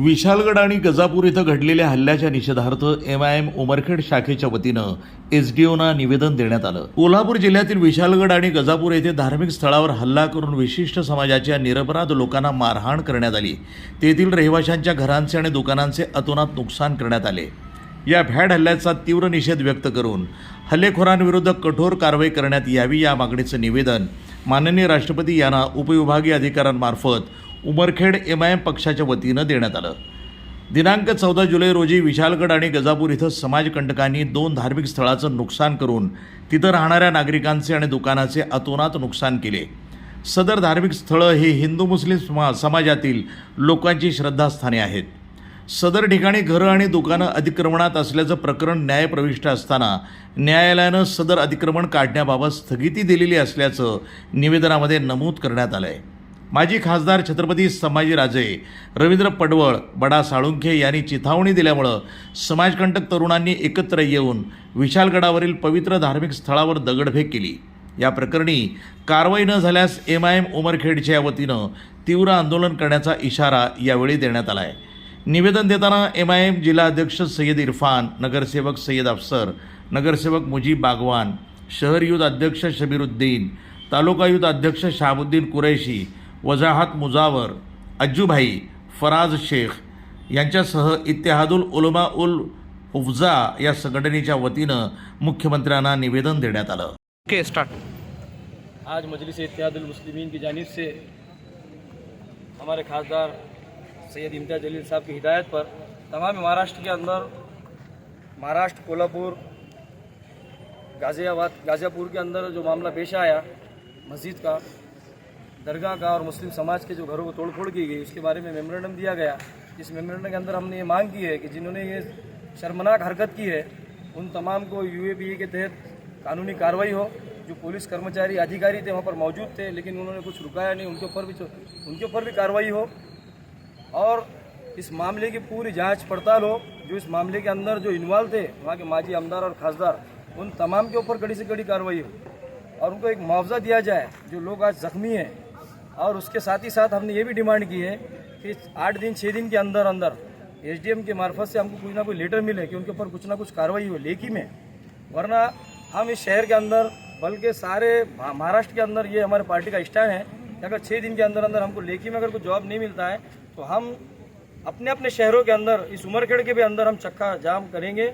विशालगड आणि गजापूर इथं घडलेल्या हल्ल्याच्या निषेधार्थ एम आय एम उमरखेड शाखेच्या वतीनं एसडीओना निवेदन देण्यात आलं. कोल्हापूर जिल्ह्यातील विशालगड आणि गजापूर येथे धार्मिक स्थळावर हल्ला करून विशिष्ट समाजाच्या निरपराध लोकांना मारहाण करण्यात आली. तेथील रहिवाशांच्या घरांचे आणि दुकानांचे अतोनात नुकसान करण्यात आले. या भ्याड हल्ल्याचा तीव्र निषेध व्यक्त करून हल्लेखोरांविरुद्ध कठोर कारवाई करण्यात यावी या मागणीचं निवेदन माननीय राष्ट्रपती यांना उपविभागीय अधिकाऱ्यांमार्फत उमरखेड एम आय एम पक्षाच्या वतीनं देण्यात आलं. दिनांक चौदा जुलै रोजी विशालगड आणि गजापूर इथं समाजकंटकांनी दोन धार्मिक स्थळाचं नुकसान करून तिथं राहणाऱ्या नागरिकांचे आणि दुकानाचे अतोनात नुकसान केले. सदर धार्मिक स्थळं हे हिंदू मुस्लिम समा समाजातील लोकांची श्रद्धास्थाने आहेत. सदर ठिकाणी घरं आणि दुकानं अतिक्रमणात असल्याचं प्रकरण न्यायप्रविष्ट असताना न्यायालयानं सदर अतिक्रमण काढण्याबाबत स्थगिती दिलेली असल्याचं निवेदनामध्ये नमूद करण्यात आलं आहे माजी खासदार छत्रपती संभाजीराजे रवींद्र पडवळ बडा साळुंखे यांनी चिथावणी दिल्यामुळं समाजकंटक तरुणांनी एकत्र येऊन विशालगडावरील पवित्र धार्मिक स्थळावर दगडफेक केली. या प्रकरणी कारवाई न झाल्यास एम आय एम उमरखेडच्या वतीनं तीव्र आंदोलन करण्याचा इशारा यावेळी देण्यात आला आहे निवेदन देताना एम आय एम जिल्हाध्यक्ष सय्यद इरफान नगरसेवक सय्यद अफसर नगरसेवक मुजीब बागवान शहर युथ अध्यक्ष शबीरुद्दीन तालुका युथ अध्यक्ष शहाबुद्दीन कुरैशी वजाहत मुजावर अज्जूभाई फराज शेख यांच्यासह इत्तेहादुल उलमा उल हुफजा या संघटनेच्या वतीनं मुख्यमंत्र्यांना निवेदन देण्यात आलं. ओके स्टार्ट आज मजलिस इत्यादुल मुस्लिमीन की जानिब से हमारे खासदार सैयद इम्तियाज जलील साहब की हिदायत पर तमाम महाराष्ट्र के अंदर महाराष्ट्र कोल्हापुर गाज़ियाबाद गाज़ियापुर के अंदर जो मामला पेश आया मस्जिद का दरगाह का और मुस्लिम समाज के जो घरों को तोड़फोड़ की गई, उसके बारे में मेमोरेंडम दिया गया। इस मेमोरेंडम के अंदर हमने ये मांग की है कि जिन्होंने ये शर्मनाक हरकत की है, उन तमाम को यू के तहत कानूनी कार्रवाई हो। जो पुलिस कर्मचारी, अधिकारी थे, वहाँ पर मौजूद थे, लेकिन उन्होंने कुछ रुकाया नहीं। उनके ऊपर भी उनके ऊपर भी कार्रवाई हो। और इस मामले की पूरी जाँच पड़ताल हो। जो इस मामले के अंदर जो इन्वॉल्व थे, वहाँ के माजी आमदार और खासदार, उन तमाम के ऊपर कड़ी से कड़ी कार्रवाई हो। और उनको एक मुआवजा दिया जाए। जो लोग आज जख्मी हैं और उसके साथ ही साथ हमने ये भी डिमांड की है कि आठ दिन छः दिन के अंदर अंदर एसडीएम के मार्फत से हमको कुछ ना कोई लेटर मिले कि उनके ऊपर कुछ ना कुछ कार्रवाई हो, लेखी में। वरना हम इस शहर के अंदर, बल्कि सारे महाराष्ट्र के अंदर ये हमारे पार्टी का स्टैंड है कि अगर छः दिन के अंदर अंदर हमको लेखी में अगर कोई जॉब नहीं मिलता है तो हम अपने अपने शहरों के अंदर, इस उमरखेड़ के भी अंदर हम चक्का जाम करेंगे,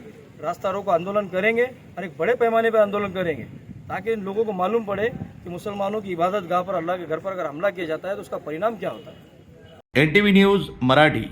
रास्ता रोको आंदोलन करेंगे और एक बड़े पैमाने पर आंदोलन करेंगे। ताकि इन लोगों को मालूम पड़े कि मुसलमानों की इबादत गाह पर अल्लाह के घर पर अगर हमला किया जाता है तो उसका परिणाम क्या होता है? N news Marathi.